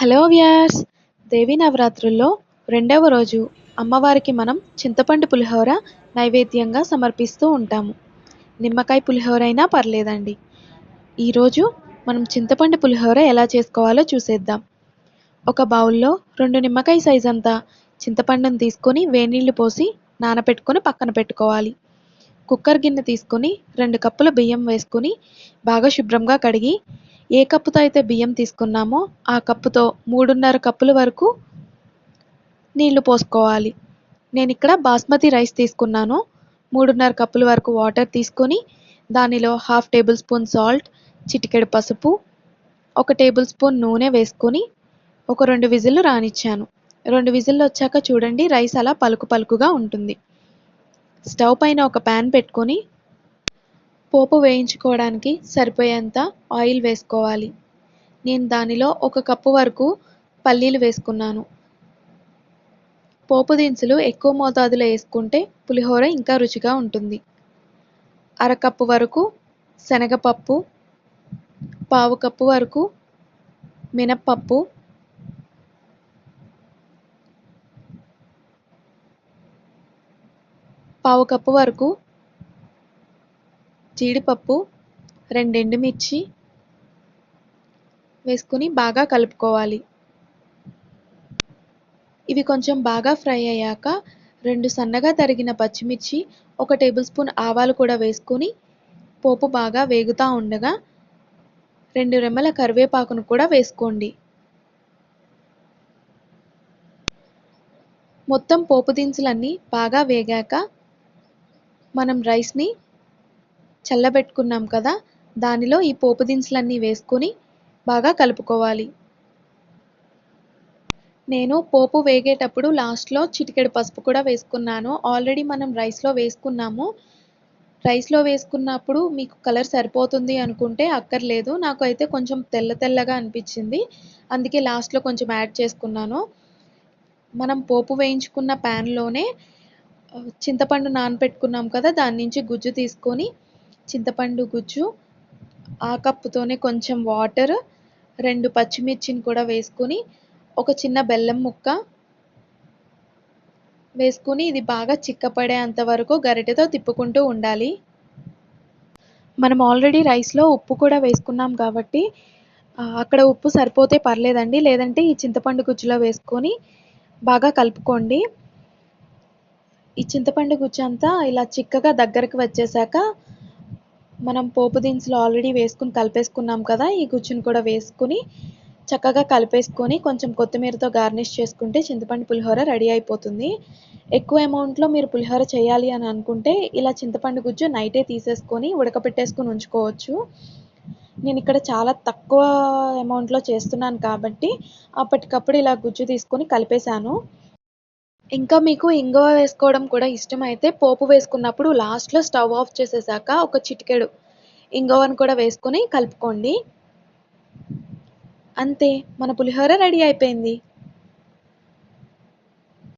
Hello Vyas దేవీ నవరాత్రుల్లో రెండవ రోజు అమ్మవారికి మనం చింతపండు పులిహోర నైవేద్యంగా సమర్పిస్తూ ఉంటాము. నిమ్మకాయ పులిహోర అయినా పర్లేదండి. ఈరోజు మనం చింతపండు పులిహోర ఎలా చేసుకోవాలో చూసేద్దాం. ఒక బౌల్లో రెండు నిమ్మకాయ సైజ్ అంతా చింతపండును తీసుకొని వేడినీళ్ళు పోసి నానబెట్టుకొని పక్కన పెట్టుకోవాలి. కుక్కర్ గిన్నె తీసుకొని రెండు కప్పుల బియ్యం వేసుకొని బాగా శుభ్రంగా కడిగి ఏ కప్పుతో అయితే బియ్యం తీసుకున్నామో ఆ కప్పుతో మూడున్నర కప్పుల వరకు నీళ్ళు పోసుకోవాలి. నేను ఇక్కడ బాస్మతి రైస్ తీసుకున్నాను. మూడున్నర కప్పుల వరకు వాటర్ తీసుకొని దానిలో హాఫ్ టేబుల్ స్పూన్ సాల్ట్ చిటికెడు పసుపు ఒక టేబుల్ స్పూన్ నూనె వేసుకొని ఒక రెండు విజిల్లు రానిచ్చాను. రెండు విజిల్లు వచ్చాక చూడండి రైస్ అలా పలుకు పలుకుగా ఉంటుంది. స్టవ్ పైన ఒక ప్యాన్ పెట్టుకొని పోపు వేయించుకోవడానికి సరిపోయేంత ఆయిల్ వేసుకోవాలి. నేను దానిలో ఒక కప్పు వరకు పల్లీలు వేసుకున్నాను. పోపు దినుసులు ఎక్కువ మోతాదులో వేసుకుంటే పులిహోర ఇంకా రుచిగా ఉంటుంది. అరకప్పు వరకు శనగపప్పు పావు కప్పు వరకు మినప్పప్పు పావు కప్పు వరకు జీడిపప్పు రెండు ఎండుమిర్చి వేసుకుని బాగా కలుపుకోవాలి. ఇవి కొంచెం బాగా ఫ్రై అయ్యాక రెండు సన్నగా తరిగిన పచ్చిమిర్చి ఒక టేబుల్ స్పూన్ ఆవాలు కూడా వేసుకొని పోపు బాగా వేగుతూ ఉండగా రెండు రెమ్మల కరివేపాకును కూడా వేసుకోండి. మొత్తం పోపు దినుసులన్నీ బాగా వేగాక మనం రైస్ని చల్లబెట్టుకున్నాం కదా దానిలో ఈ పోపు దినుసులన్నీ వేసుకొని బాగా కలుపుకోవాలి. నేను పోపు వేగేటప్పుడు లాస్ట్లో చిటికెడు పసుపు కూడా వేసుకున్నాను. ఆల్రెడీ మనం రైస్లో వేసుకున్నాము. రైస్లో వేసుకున్నప్పుడు మీకు కలర్ సరిపోతుంది అనుకుంటే అక్కర్లేదు. నాకు అయితే కొంచెం తెల్ల తెల్లగా అనిపించింది. అందుకే లాస్ట్లో కొంచెం యాడ్ చేసుకున్నాను. మనం పోపు వేయించుకున్న ప్యాన్లోనే చింతపండు నానబెట్టుకున్నాం కదా దాని నుంచి గుజ్జు తీసుకొని చింతపండు గుజ్జు ఆ కప్పుతోనే కొంచెం వాటర్ రెండు పచ్చిమిర్చిని కూడా వేసుకొని ఒక చిన్న బెల్లం ముక్క వేసుకుని ఇది బాగా చిక్కపడేంత వరకు గరిటెతో తిప్పుకుంటూ ఉండాలి. మనం ఆల్రెడీ రైస్లో ఉప్పు కూడా వేసుకున్నాం కాబట్టి అక్కడ ఉప్పు సరిపోతే పర్లేదండి. లేదంటే ఈ చింతపండు గుజ్జులో వేసుకొని బాగా కలుపుకోండి. ఈ చింతపండు గుజ్జు అంతా ఇలా చిక్కగా దగ్గరకు వచ్చేసాక మనం పోపు దినుసులు ఆల్రెడీ వేసుకుని కలిపేసుకున్నాం కదా ఈ గుజ్జును కూడా వేసుకుని చక్కగా కలిపేసుకొని కొంచెం కొత్తిమీరతో గార్నిష్ చేసుకుంటే చింతపండు పులిహోర రెడీ అయిపోతుంది. ఎక్కువ అమౌంట్లో మీరు పులిహోర చేయాలి అని అనుకుంటే ఇలా చింతపండు గుజ్జు నైటే తీసేసుకొని ఉడకపెట్టేసుకొని ఉంచుకోవచ్చు. నేను ఇక్కడ చాలా తక్కువ అమౌంట్లో చేస్తున్నాను కాబట్టి అప్పటికప్పుడు ఇలా గుజ్జు తీసుకొని కలిపేశాను. ఇంకా మీకు ఇంగువ వేసుకోవడం కూడా ఇష్టమైతే పోపు వేసుకున్నప్పుడు లాస్ట్లో స్టవ్ ఆఫ్ చేసేసాక ఒక చిటికెడు ఇంగువను కూడా వేసుకొని కలుపుకోండి. అంతే మన పులిహోర రెడీ అయిపోయింది.